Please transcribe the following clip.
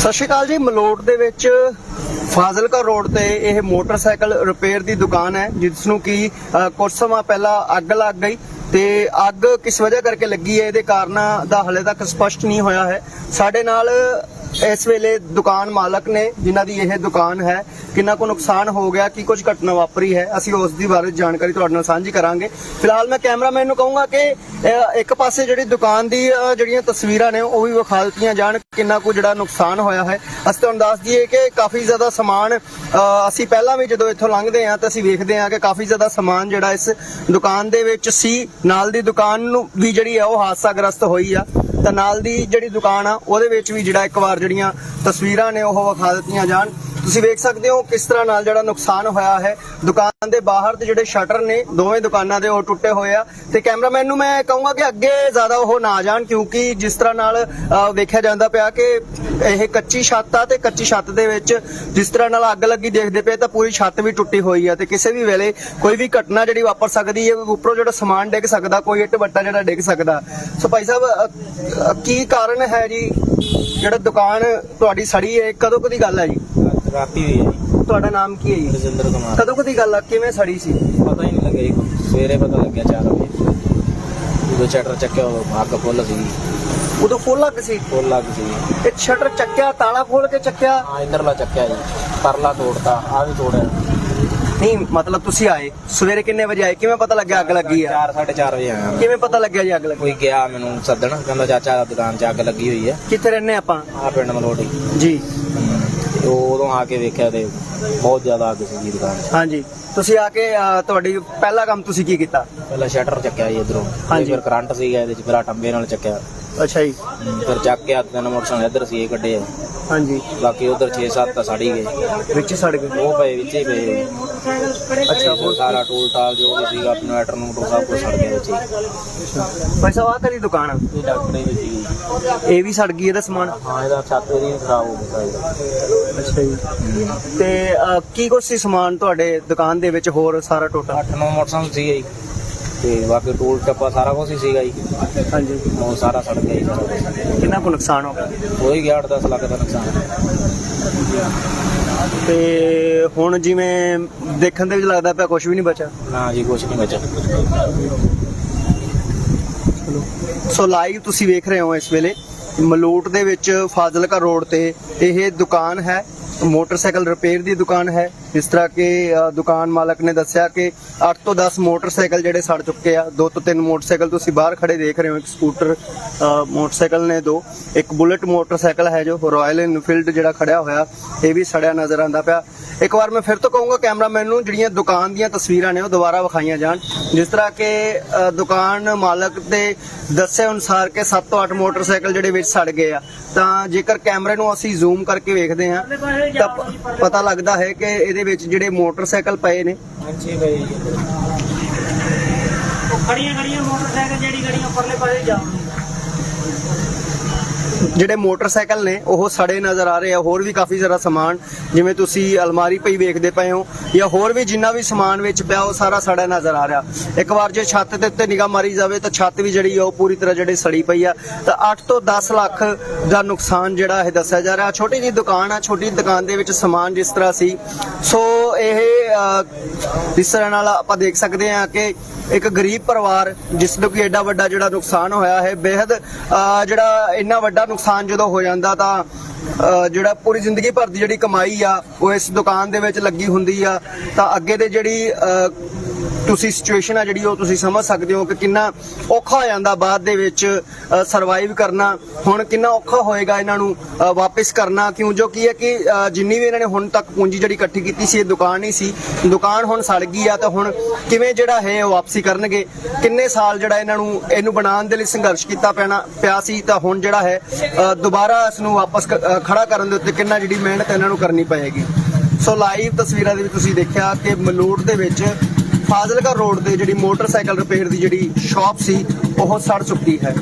ਸਤਿ ਸ਼੍ਰੀ ਅਕਾਲ ਜੀ ਮਲੋਟ ਦੇ ਵਿੱਚ ਫਾਜ਼ਿਲਕਾ ਰੋਡ ਤੇ ਇਹ ਮੋਟਰਸਾਈਕਲ ਰਿਪੇਅਰ ਦੀ ਦੁਕਾਨ ਹੈ ਜਿਸ ਨੂੰ ਕਿ ਅ, ਕੁਝ ਸਮਾਂ ਪਹਿਲਾਂ ਅੱਗ ਲੱਗ ਗਈ ਤੇ ਅੱਗ ਕਿਸ ਵਜ੍ਹਾ ਕਰਕੇ ਲੱਗੀ ਹੈ? ਇਹਦੇ ਕਾਰਨਾਂ ਦਾ ਹਲੇ ਤੱਕ ਸਪਸ਼ਟ ਨਹੀਂ ਹੋਇਆ ਹੈ। ਸਾਡੇ ਨਾਲ ਇਸ ਵੇਲੇ ਦੁਕਾਨ ਮਾਲਕ ਨੇ ਜਿਨ੍ਹਾਂ ਦੀ ਇਹ ਦੁਕਾਨ ਹੈ ਕਿੰਨਾ ਕੋ ਨੁਕਸਾਨ ਹੋ ਗਿਆ ਕੀ ਕੁਝ ਘਟਨਾ ਵਾਪਰੀ ਹੈ ਅਸੀਂ ਉਸ ਦੀ ਬਾਰੇ ਜਾਣਕਾਰੀ ਤੁਹਾਡੇ ਨਾਲ ਸਾਂਝੀ ਕਰਾਂਗੇ। ਫਿਲਹਾਲ ਮੈਂ ਕੈਮਰਾਮੈਨ ਨੂੰ ਕਹੂੰਗਾ ਕਿ ਇੱਕ ਪਾਸੇ ਜਿਹੜੀ ਦੁਕਾਨ ਦੀ ਜਿਹੜੀਆਂ ਤਸਵੀਰਾਂ ਨੇ ਉਹ ਵੀ ਵਿਖਾ ਦਿੱਤੀਆਂ ਜਾਣ ਕਿੰਨਾ ਕੁ ਜਿਹੜਾ ਨੁਕਸਾਨ ਹੋਇਆ ਹੈ। ਅਸੀਂ ਤੁਹਾਨੂੰ ਦੱਸ ਦਈਏ ਕਿ ਕਾਫੀ ਜ਼ਿਆਦਾ ਸਮਾਨ ਅ, ਅਸੀਂ ਪਹਿਲਾਂ ਵੀ ਜਦੋਂ ਇੱਥੋਂ ਲੰਘਦੇ ਹਾਂ ਤਾਂ ਅਸੀਂ ਵੇਖਦੇ ਹਾਂ ਕਿ ਕਾਫੀ ਜ਼ਿਆਦਾ ਸਮਾਨ ਜਿਹੜਾ ਇਸ ਦੁਕਾਨ ਦੇ ਵਿੱਚ ਸੀ। ਨਾਲ ਦੀ ਦੁਕਾਨ ਨੂੰ ਵੀ ਜਿਹੜੀ ਹੈ ਉਹ ਹਾਦਸਾਗ੍ਰਸਤ ਹੋਈ ਆ। ਤਾਂ ਨਾਲ ਦੀ ਜਿਹੜੀ ਦੁਕਾਨ ਆ ਉਹਦੇ ਵਿੱਚ ਵੀ ਜਿਹੜਾ ਇੱਕ ਵਾਰ ਜਿਹੜੀਆਂ ਤਸਵੀਰਾਂ ਨੇ ਉਹ ਵਿਖਾ ਦਿੱਤੀਆਂ ਜਾਣ। ਤੁਸੀਂ ਵੇਖ ਸਕਦੇ ਹੋ ਕਿਸ ਤਰ੍ਹਾਂ ਨਾਲ ਜਿਹੜਾ ਨੁਕਸਾਨ ਹੋਇਆ ਹੈ। ਦੁਕਾਨ ਦੇ ਬਾਹਰ ਦੇ ਜਿਹੜੇ ਸ਼ਟਰ ਨੇ, ਦੋਵੇਂ ਦੁਕਾਨਾਂ ਦੇ ਉਹ ਟੁੱਟੇ ਹੋਏ ਆ। ਤੇ ਕੈਮਰਾਮੈਨ ਨੂੰ ਮੈਂ ਕਹੂੰਗਾ ਕਿ ਅੱਗੇ ਜ਼ਿਆਦਾ ਉਹ ਨਾ ਜਾਣ, ਕਿਉਂਕਿ ਜਿਸ ਤਰ੍ਹਾਂ ਨਾਲ ਵੇਖਿਆ ਜਾਂਦਾ ਪਿਆ ਕਿ ਇਹ ਕੱਚੀ ਛੱਤ ਆ ਤੇ ਕੱਚੀ ਛੱਤ ਦੇ ਵਿੱਚ ਜਿਸ ਤਰ੍ਹਾਂ ਨਾਲ ਅੱਗ ਲੱਗੀ ਦੇਖਦੇ ਪਏ ਤਾਂ ਪੂਰੀ ਛੱਤ ਵੀ ਟੁੱਟੀ ਹੋਈ ਆ ਤੇ ਕਿਸੇ ਵੀ ਵੇਲੇ ਕੋਈ ਵੀ ਘਟਨਾ ਜਿਹੜੀ ਵਾਪਰ ਸਕਦੀ ਹੈ, ਉੱਪਰੋਂ ਜਿਹੜਾ ਸਮਾਨ ਡਿੱਗ ਸਕਦਾ, ਕੋਈ ਇੱਟ ਵੱਟਾ ਜਿਹੜਾ ਡਿੱਗ ਸਕਦਾ। ਸੋ ਭਾਈ ਸਾਹਿਬ ਕੀ ਕਾਰਨ ਹੈ ਜੀ? ਜਿਹੜਾ ਦੁਕਾਨ ਤੁਹਾਡੀ ਸੜੀ ਹੈ ਕਦੋਂ ਕਦੀ ਗੱਲ ਹੈ ਜੀ? ਰਾਤੀ ਹੋਈ ਹੈ ਜੀ। ਤੁਹਾਡਾ ਨਾਮ ਕੀ ਹੈ ਜੀ? ਰਜਿੰਦਰ ਕੁਮਾਰ। ਕਦੋਂ ਕਦੀ ਗੱਲ ਆ? ਕਿਵੇਂ ਸੜੀ ਸੀ? ਪਤਾ ਹੀ ਨਹੀਂ ਲੱਗਿਆ ਜੀ ਸਵੇਰੇ ਪਤਾ ਲੱਗਿਆ 4 ਵਜੇ। ਜਦੋਂ ਸ਼ਟਰ ਚੱਕਿਆ ਉਦੋਂ ਅੱਗ ਫੁੱਲ ਸੀ ਉਦੋਂ ਫੁੱਲ ਲੱਗ ਸੀ? ਫੁੱਲ ਲੱਗ ਸੀ ਇਹ ਸ਼ਟਰ ਚੱਕਿਆ ਤਾਲਾ ਖੋਲ ਕੇ ਚੱਕਿਆ? ਆ ਇੰਦਰਲਾ ਚੱਕਿਆ ਜੀ। ਪਰਲਾ ਤੋੜਤਾ ਆ ਵੀ ਤੋੜਿਆ। ਨਹੀਂ ਮਤਲਬ ਤੁਸੀਂ ਆਏ। ਸਵੇਰੇ ਕਿੰਨੇ ਵਜੇ ਆਏ? ਕਿਵੇਂ ਪਤਾ ਲੱਗਿਆ ਅੱਗ ਲੱਗੀ ਆ? 4 4:30 ਵਜੇ ਆਇਆ ਮੈਂ। ਕਿਵੇਂ ਪਤਾ ਲੱਗਿਆ ਜੀ ਅੱਗ ਲੱਗੀ? ਕੋਈ ਗਿਆ ਮੈਨੂੰ ਸੱਦਣ ਕਹਿੰਦਾ ਚਾਚਾ ਦੁਕਾਨ 'ਚ ਅੱਗ ਲੱਗੀ ਹੋਈ ਹੈ ਕਿੱਥੇ ਰਹਿੰਦੇ ਆਪਾਂ? ਆ ਪਿੰਡ ਮਲੋੜੀ ਜੀ। ਤੇ ਉਹ ਉਦੋਂ ਆ ਕੇ ਵੇਖਿਆ ਤੇ ਬਹੁਤ ਜ਼ਿਆਦਾ ਅੱਗ ਸੀ ਦੁਕਾਨ 'ਚ। ਹਾਂਜੀ। ਤੁਸੀਂ ਆ ਕੇ ਅਹ, ਤੁਹਾਡੀ ਪਹਿਲਾ ਕੰਮ ਤੁਸੀਂ ਕੀ ਕੀਤਾ? ਪਹਿਲਾਂ ਸ਼ਟਰ ਚੱਕਿਆ ਜੀ ਇਧਰੋਂ। ਹਾਂਜੀ। ਫਿਰ ਕਰੰਟ ਸੀਗਾ ਇਹਦੇ 'ਚ ਫਿਰ ਆ ਟੰਬੇ ਨਾਲ ਚੱਕਿਆ। ਅੱਛਾ ਜੀ। ਫਿਰ ਚੱਕ ਕੇ ਆ ਤਿੰਨ ਮੋਟਰਸਾਈਕਲ ਇੱਧਰ ਸੀ ਇਹ ਕੱਢੇ ਆ। ਹਾਂਜੀ। ਬਾਕੀ ਉਧਰ 6-7 ਤਾਂ ਸੜੀ ਗਏ। ਵਿੱਚ ਸੜ ਗਏ? ਉਹ ਪਏ ਵਿੱਚ ਹੀ ਪਏ। ਅੱਛਾ ਉਹ ਸਾਰਾ ਟੂਲ ਟਾਲ ਜੋ ਵੀ ਸੀਗਾ ਇਨਵਰਟਰ ਨੂੰ ਟੋ ਸਭ ਕੁਝ ਸੜ ਗਿਆ ਵਿੱਚ ਹੀ। ਭਾਈ ਸਾਹਿਬ ਆ ਕਰੀ ਦੁਕਾਨ ਇਹ ਡਾਕਟਰ ਹੀ ਸੀ ਇਹ ਵੀ ਸੜ ਗਈ ਇਹਦਾ ਸਮਾਨ? ਹਾਂ ਇਹਦਾ ਛੱਤ ਇਹਦੀ ਖਰਾਬ ਹੋ ਗਿਆ ਇਹਦਾ ਅੱਛਾ ਜੀ। ਤੇ ਅਹ, ਕੀ ਕੁਛ ਸੀ ਸਮਾਨ ਤੁਹਾਡੇ ਦੁਕਾਨ ਦੇ ਵਿੱਚ ਹੋਰ ਸਾਰਾ ਟੋਟਲ? 8-9 ਮੋਟਰਸਾਈਕਲ ਸੀਗੇ ਜੀ। ਤੇ ਬਾਕੀ ਟੂਲ ਟੱਪਾ ਸਾਰਾ ਕੁਝ ਹੀ ਸੀਗਾ ਜੀ। ਹਾਂਜੀ। ਉਹ ਸਾਰਾ ਸੜ ਗਿਆ ਜੀ। ਸਾਰਾ ਕੁਛ। ਕਿੰਨਾ ਕੁ ਨੁਕਸਾਨ ਹੋ ਗਿਆ? ਹੋ ਹੀ ਗਿਆ 8-10 ਲੱਖ ਦਾ ਨੁਕਸਾਨ। ਤੇ ਹੁਣ ਜਿਵੇਂ ਦੇਖਣ ਦੇ ਵਿੱਚ ਲੱਗਦਾ ਪਿਆ ਕੁਝ ਵੀ ਨਹੀਂ ਬਚਾ ਨਾ ਜੀ ਕੁਝ ਨਹੀਂ ਬਚਿਆ। ਸੋ ਲਾਈਵ ਤੁਸੀਂ ਵੇਖ ਰਹੇ ਹੋ ਇਸ ਵੇਲੇ ਮਲੂਟ ਦੇ ਵਿੱਚ ਫਾਜ਼ਿਲਕਾ ਰੋਡ ਤੇ ਇਹ ਦੁਕਾਨ ਹੈ ਮੋਟਰਸਾਈਕਲ ਰਿਪੇਅਰ ਦੀ ਦੁਕਾਨ ਹੈ ਜਿਸ ਤਰ੍ਹਾਂ ਕਿ ਦੁਕਾਨ ਮਾਲਕ ਨੇ ਦੱਸਿਆ ਕਿ 8 ਤੋਂ 10 ਮੋਟਰਸਾਈਕਲ ਜਿਹੜੇ ਸੜ ਚੁੱਕੇ ਆ, ਦੋ ਤੋਂ ਤਿੰਨ ਮੋਟਰਸਾਈਕਲ ਤੁਸੀਂ ਬਾਹਰ ਖੜੇ ਦੇਖ ਰਹੇ ਹੋ, ਇੱਕ ਸਕੂਟਰ ਮੋਟਰਸਾਈਕਲ ਨੇ ਦੋ, ਇੱਕ ਬੁਲਟ ਮੋਟਰਸਾਈਕਲ ਹੈ ਜੋ ਰਾਇਲ ਇਨਫੀਲਡ ਜਿਹੜਾ ਖੜਿਆ ਹੋਇਆ, ਇਹ ਵੀ ਸੜਿਆ ਨਜ਼ਰ ਆਂਦਾ ਪਿਆ। ਇੱਕ ਵਾਰ ਮੈਂ ਫਿਰ ਤੋਂ ਕਹੂੰਗਾ ਕੈਮਰਾਮੈਨ ਨੂੰ, ਜਿਹੜੀਆਂ ਦੁਕਾਨ ਦੀਆਂ ਤਸਵੀਰਾਂ ਨੇ ਉਹ ਦੁਬਾਰਾ ਵਿਖਾਈਆਂ ਜਾਣ। ਜਿਸ ਤਰ੍ਹਾਂ ਕਿ ਦੁਕਾਨ ਮਾਲਕ ਦੇ ਦੱਸੇ ਅਨੁਸਾਰ ਕਿ 7 ਤੋਂ 8 ਮੋਟਰਸਾਈਕਲ ਜਿਹੜੇ ਵਿੱਚ ਸੜ ਗਏ ਆ। ਤਾਂ ਜੇਕਰ ਕੈਮਰੇ ਨੂੰ ਅਸੀਂ ਜ਼ੂਮ ਕਰਕੇ ਵੇਖਦੇ ਹਾਂ, ਤਾਂ ਪਤਾ ਲੱਗਦਾ ਹੈ ਕਿ ਇਹਦੇ ਵਿੱਚ ਜਿਹੜੇ ਮੋਟਰਸਾਈਕਲ ਪਏ ਨੇ। ਹਾਂਜੀ ਭਾਈ ਖੜੀਆਂ ਖੜੀਆਂ ਮੋਟਰਸਾਈਕਲ, ਜਿਹੜੀ ਗੱਡੀਆਂ ਉੱਪਰਲੇ ਪਾਸੇ ਜਾਉਂਦੀ ਜਿਹੜੇ ਮੋਟਰਸਾਈਕਲ ਨੇ, ਉਹ ਸੜੇ ਨਜ਼ਰ ਆ ਰਹੇ ਆ। ਹੋਰ ਵੀ ਕਾਫੀ ਜ਼ਿਆਦਾ ਸਮਾਨ, ਜਿਵੇਂ ਤੁਸੀਂ ਅਲਮਾਰੀ ਪਈ ਵੇਖਦੇ ਪਏ ਹੋ, ਜਾਂ ਹੋਰ ਵੀ ਜਿੰਨਾ ਵੀ ਸਮਾਨ ਵਿੱਚ ਪਿਆ, ਉਹ ਸਾਰਾ ਸੜਾ ਨਜ਼ਰ ਆ ਰਿਹਾ। ਇੱਕ ਵਾਰ ਜੇ ਛੱਤ ਦੇ ਉੱਤੇ ਨਿਗਾਹ ਮਾਰੀ ਜਾਵੇ, ਤਾਂ ਛੱਤ ਵੀ ਜਿਹੜੀ ਆ, ਉਹ ਪੂਰੀ ਤਰ੍ਹਾਂ ਜਿਹੜੀ ਸੜੀ ਪਈ ਆ। ਤਾਂ 8 ਤੋਂ 10 ਲੱਖ ਦਾ ਨੁਕਸਾਨ ਜਿਹੜਾ ਇਹ ਦੱਸਿਆ ਜਾ ਰਿਹਾ। ਛੋਟੀ ਜੀ ਦੁਕਾਨ ਆ, ਛੋਟੀ ਦੁਕਾਨ ਦੇ ਵਿੱਚ ਸਮਾਨ ਜਿਸ ਤਰ੍ਹਾਂ ਸੀ, ਸੋ ਇਹ ਜਿਸ ਤਰ੍ਹਾਂ ਨਾਲ ਆਪਾਂ ਦੇਖ ਸਕਦੇ ਹਾਂ ਕਿ ਇੱਕ ਗਰੀਬ ਪਰਿਵਾਰ ਜਿਸ ਨੂੰ ਕਿ ਐਡਾ ਵੱਡਾ ਜਿਹੜਾ ਨੁਕਸਾਨ ਹੋਇਆ ਹੈ ਬੇहद ਅ, ਜਿਹੜਾ ਇੰਨਾ ਵੱਡਾ ਨੁਕਸਾਨ ਜਦੋਂ ਹੋ ਜਾਂਦਾ ਤਾਂ ਅ, ਜਿਹੜਾ ਪੂਰੀ ਜ਼ਿੰਦਗੀ ਭਰ ਦੀ ਜਿਹੜੀ ਕਮਾਈ ਆ ਉਹ ਇਸ ਦੁਕਾਨ ਦੇ ਵਿੱਚ ਲੱਗੀ ਹੁੰਦੀ ਆ। ਤਾਂ ਅੱਗੇ ਦੇ ਜਿਹੜੀ ਅ, ਤੁਸੀਂ ਸਿਚੁਏਸ਼ਨ ਆ ਜਿਹੜੀ ਉਹ ਤੁਸੀਂ ਸਮਝ ਸਕਦੇ ਹੋ ਕਿ ਕਿੰਨਾ ਔਖਾ ਹੋ ਜਾਂਦਾ ਬਾਅਦ ਦੇ ਵਿੱਚ ਸਰਵਾਈਵ ਕਰਨਾ। ਹੁਣ ਕਿੰਨਾ ਔਖਾ ਹੋਏਗਾ ਇਹਨਾਂ ਨੂੰ ਅ, ਵਾਪਿਸ ਕਰਨਾ। ਕਿਉਂ? ਜੋ ਕੀ ਹੈ ਕਿ ਜਿੰਨੀ ਵੀ ਇਹਨਾਂ ਨੇ ਹੁਣ ਤੱਕ ਪੂੰਜੀ ਜਿਹੜੀ ਇਕੱਠੀ ਕੀਤੀ ਸੀ ਇਹ ਦੁਕਾਨ ਹੀ ਸੀ। ਦੁਕਾਨ ਹੁਣ ਸੜ ਗਈ ਆ ਤਾਂ ਹੁਣ ਕਿਵੇਂ ਜਿਹੜਾ ਹੈ ਉਹ ਵਾਪਸੀ ਕਰਨਗੇ? ਕਿੰਨੇ ਸਾਲ ਜਿਹੜਾ ਇਹਨਾਂ ਨੂੰ ਇਹਨੂੰ ਬਣਾਉਣ ਦੇ ਲਈ ਸੰਘਰਸ਼ ਕੀਤਾ ਪੈਣਾ ਪਿਆ ਸੀ? ਤਾਂ ਹੁਣ ਜਿਹੜਾ ਹੈ ਦੁਬਾਰਾ ਇਸ ਨੂੰ ਵਾਪਸ ਖੜਾ ਕਰਨ ਦੇ ਉੱਤੇ ਕਿੰਨਾ ਜਿਹੜੀ ਮਿਹਨਤ ਇਹਨਾਂ ਨੂੰ ਕਰਨੀ ਪਏਗੀ? ਸੋ ਲਾਈਵ ਤਸਵੀਰਾਂ ਦੇ ਵਿੱਚ ਤੁਸੀਂ ਦੇਖਿਆ ਕਿ ਮਲੂਟ ਦੇ ਵਿੱਚ ਫਾਜ਼ਿਲਕਾ ਰੋਡ ਤੇ ਜਿਹੜੀ ਮੋਟਰਸਾਈਕਲ ਰਿਪੇਅਰ ਦੀ ਜਿਹੜੀ ਸ਼ਾਪ ਸੀ ਉਹ ਸੜ ਚੁੱਕੀ ਹੈ।